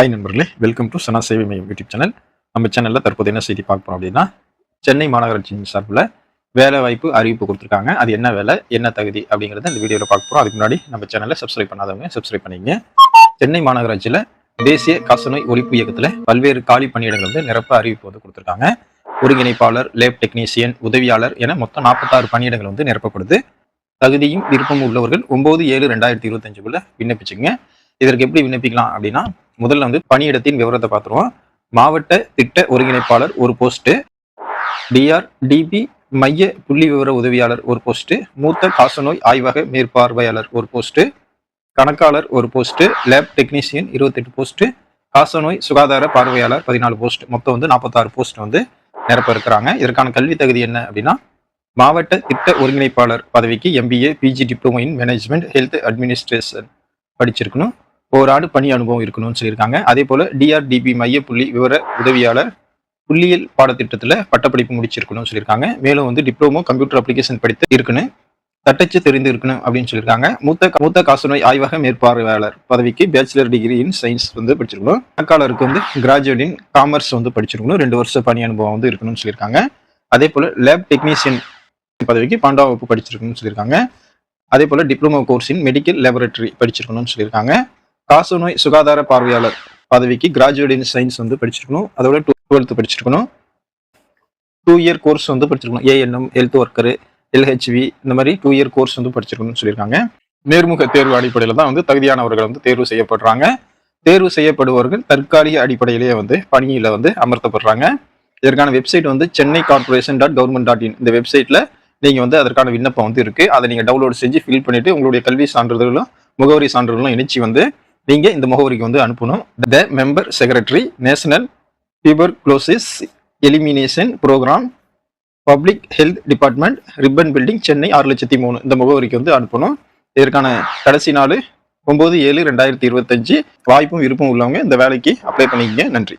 Hi நண்பர்களே welcome to சனா சேவை மையம் யூடியூப் சேனல் நம்ம சேனலில் தற்போது என்ன செய்தி பார்க்க அப்படின்னா சென்னை மாநகராட்சியின் சார்பில் வேலை வாய்ப்பு அறிவிப்பு கொடுத்துருக்காங்க. அது என்ன வேலை என்ன தகுதி அப்படிங்கிறத இந்த வீடியோவில் பார்க்க போகிறோம் அதுக்கு முன்னாடி நம்ம சேனலை சப்ஸ்கிரைப் பண்ணாதவங்க சப்ஸ்கிரைப் பண்ணிங்க சென்னை மாநகராட்சியில் தேசிய காசநோய் ஒழிப்பு இயக்கத்தில் பல்வேறு காலி பணியிடங்கள் வந்து நிரப்ப அறிவிப்பு வந்து கொடுத்துருக்காங்க. ஒருங்கிணைப்பாளர் லேப் டெக்னீசியன் உதவியாளர் என மொத்தம் நாற்பத்தாறு பணியிடங்கள் வந்து நிரப்பப்படுது. தகுதியும் விருப்பமும் உள்ளவர்கள் ஒம்பது ஏழு ரெண்டாயிரத்தி இருபத்தஞ்சுக்குள்ள விண்ணப்பிச்சுங்க இதற்கு எப்படி விண்ணப்பிக்கலாம் அப்படின்னா முதல்ல வந்து பணியிடத்தின் விவரத்தை பார்த்துருவோம். மாவட்ட திட்ட ஒருங்கிணைப்பாளர் ஒரு போஸ்ட்டு டிஆர் டிபி மைய புள்ளி விவர உதவியாளர் ஒரு போஸ்ட்டு மூத்த காசநோய் ஆய்வக மேற்பார்வையாளர் ஒரு போஸ்ட்டு கணக்காளர் ஒரு போஸ்ட்டு லேப் டெக்னீஷியன் இருபத்தெட்டு போஸ்ட்டு காசநோய் சுகாதார பார்வையாளர் பதினாலு போஸ்ட் மொத்தம் வந்து நாற்பத்தாறு போஸ்ட் வந்து நிரப்ப இருக்கிறாங்க. இதற்கான கல்வி தகுதி என்ன அப்படின்னா மாவட்ட திட்ட ஒருங்கிணைப்பாளர் பதவிக்கு MBA PG diploma in management health administration படிச்சிருக்கணும். ஒரு பணி அனுபவம் இருக்கணும்னு சொல்லியிருக்காங்க. அதே போல டிஆர்டிபி மைய புள்ளி விவர உதவியாளர் புள்ளியியல் பாடத்திட்டத்தில் பட்டப்படிப்பு முடிச்சிருக்கணும்னு சொல்லியிருக்காங்க. மேலும் வந்து டிப்ளமோ கம்ப்யூட்டர் அப்ளிகேஷன் படித்து இருக்கணும். தட்டச்சு தெரிந்து இருக்கணும் அப்படின்னு சொல்லியிருக்காங்க. மூத்த மூத்த காசநோய் ஆய்வக மேற்பார்வையாளர் பதவிக்கு பேச்சுலர் டிகிரி இன் சயின்ஸ் வந்து படிச்சிருக்கணும். கணக்காளருக்கு வந்து கிராஜுவேட் இன் காமர்ஸ் வந்து படிச்சிருக்கணும். ரெண்டு வருஷம் பணி அனுபவம் வந்து இருக்கணும்னு சொல்லியிருக்காங்க. அதே போல் லேப் டெக்னீஷியன் பதவிக்கு பன்னெண்டாம் வகுப்பு படிச்சிருக்கணும்னு சொல்லியிருக்காங்க. அதே போல் diploma course in medical laboratory படிச்சிருக்கணும்னு சொல்லியிருக்காங்க. காசநோய் சுகாதார பார்வையாளர் பதவிக்கு கிராஜுவேட் இன் சயின்ஸ் வந்து படிச்சிருக்கணும். அதோட டுவெல்த் படிச்சிருக்கணும். டூ இயர் கோர்ஸ் வந்து படிச்சிருக்கணும். ஏஎன்எம் ஹெல்த் ஒர்க்கர் எல்ஹெச்வி இந்த மாதிரி டூ இயர் கோர்ஸ் வந்து படிச்சிருக்கணும்னு சொல்லியிருக்காங்க. நேர்முக தேர்வு அடிப்படையில் தான் வந்து தகுதியானவர்கள் வந்து தேர்வு செய்யப்படுறாங்க. தேர்வு செய்யப்படுபவர்கள் தற்காலிக அடிப்படையிலேயே வந்து பணியில் வந்து அமர்த்தப்படுறாங்க. இதற்கான வெப்சைட் வந்து Chennai corporation dot government dot in இந்த வெப்சைட்டில் நீங்கள் வந்து அதற்கான விண்ணப்பம் வந்து இருக்குது அதை நீங்கள் டவுன்லோட் செஞ்சு ஃபில் பண்ணிவிட்டு உங்களுடைய கல்வி சான்றிதழ்களும் முகவரி சான்றிதழ்களும் இணைச்சி வந்து நீங்கள் இந்த முகவரிக்கு வந்து அனுப்பணும். The member secretary national tuberculosis elimination programme public health department Ripon building Chennai ஆறு லட்சத்தி மூணு. இந்த முகவரிக்கு வந்து அனுப்பணும். இதற்கான கடைசி நாள் ஒம்பது ஏழு ரெண்டாயிரத்தி இருபத்தஞ்சு. வாய்ப்பும் விருப்பம் உள்ளவங்க இந்த வேலைக்கு அப்ளை பண்ணிக்கங்க. நன்றி.